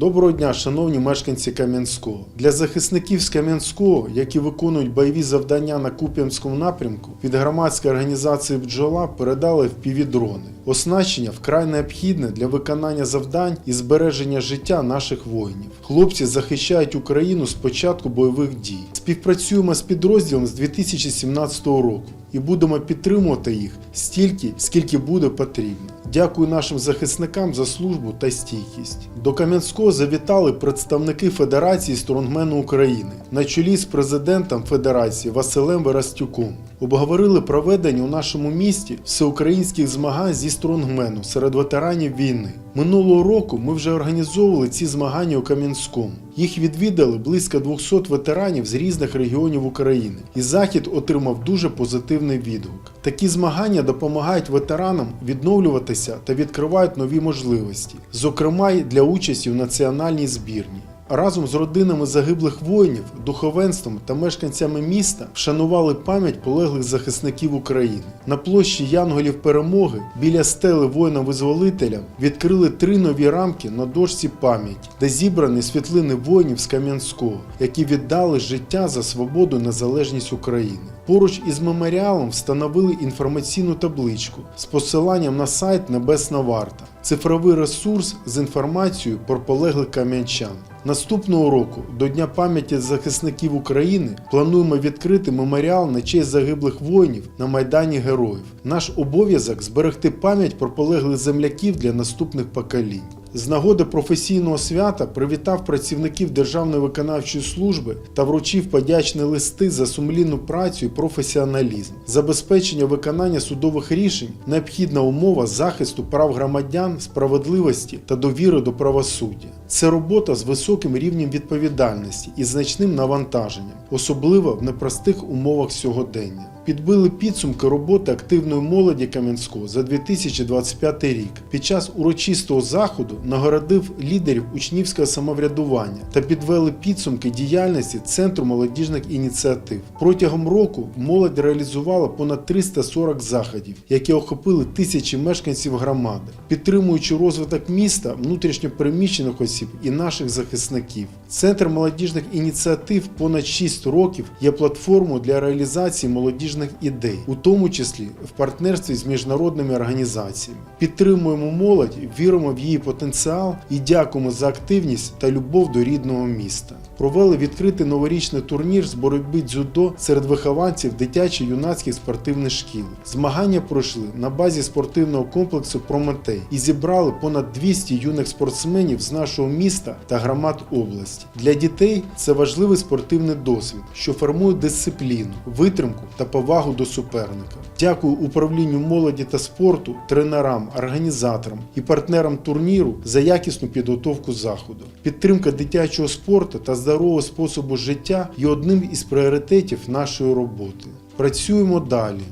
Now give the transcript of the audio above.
Доброго дня, шановні мешканці Кам'янського. Для захисників з Кам'янського, які виконують бойові завдання на Куп'янському напрямку, від громадської організації бджола передали впівдрони. Оснащення вкрай необхідне для виконання завдань і збереження життя наших воїнів. Хлопці захищають Україну з початку бойових дій. Співпрацюємо з підрозділом з 2017 року і будемо підтримувати їх стільки, скільки буде потрібно. Дякую нашим захисникам за службу та стійкість. До Кам'янського завітали представники Федерації стронгмену України на чолі з президентом Федерації Василем Верастюком. Обговорили проведення у нашому місті всеукраїнських змагань зі стронгмену серед ветеранів війни. Минулого року ми вже організовували ці змагання у Кам'янському. Їх відвідали близько 200 ветеранів з різних регіонів України, і захід отримав дуже позитивний відгук. Такі змагання допомагають ветеранам відновлюватися та відкривають нові можливості, зокрема для участі в національній збірні. Разом з родинами загиблих воїнів, духовенством та мешканцями міста вшанували пам'ять полеглих захисників України. На площі Янголів Перемоги біля стели воїна-визволителя відкрили три нові рамки на дошці пам'яті, де зібрані світлини воїнів з Кам'янського, які віддали життя за свободу і незалежність України. Поруч із меморіалом встановили інформаційну табличку з посиланням на сайт Небесна Варта, цифровий ресурс з інформацією про полеглих кам'янчан. Наступного року, до Дня пам'яті захисників України, плануємо відкрити меморіал на честь загиблих воїнів на Майдані Героїв. Наш обов'язок зберегти пам'ять про полеглих земляків для наступних поколінь. З нагоди професійного свята привітав працівників Державної виконавчої служби та вручив подячні листи за сумлінну працю і професіоналізм. Забезпечення виконання судових рішень необхідна умова захисту прав громадян, справедливості та довіри до правосуддя. Це робота з високим рівнем відповідальності і значним навантаженням, особливо в непростих умовах сьогодення. Підбили підсумки роботи активної молоді Кам'янського за 2025 рік. Під час урочистого заходу нагородив лідерів учнівського самоврядування та підвели підсумки діяльності Центру молодіжних ініціатив. Протягом року молодь реалізувала понад 340 заходів, які охопили тисячі мешканців громади, підтримуючи розвиток міста, внутрішньопереміщених осіб і наших захисників. Центр молодіжних ініціатив понад 6 років є платформою для реалізації молодіжних ідей, у тому числі в партнерстві з міжнародними організаціями. Підтримуємо молодь, віримо в її потенціал і дякуємо за активність та любов до рідного міста. Провели відкритий новорічний турнір з боротьби дзюдо серед вихованців дитячо-юнацьких спортивних шкіл. Змагання пройшли на базі спортивного комплексу Прометей і зібрали понад 200 юних спортсменів з нашого міста та громад області. Для дітей це важливий спортивний досвід, що формує дисципліну, витримку та повагу до суперника. Дякую управлінню молоді та спорту, тренерам, організаторам і партнерам турніру за якісну підготовку заходу. Підтримка дитячого спорту та здорового способу життя є одним із пріоритетів нашої роботи. Працюємо далі,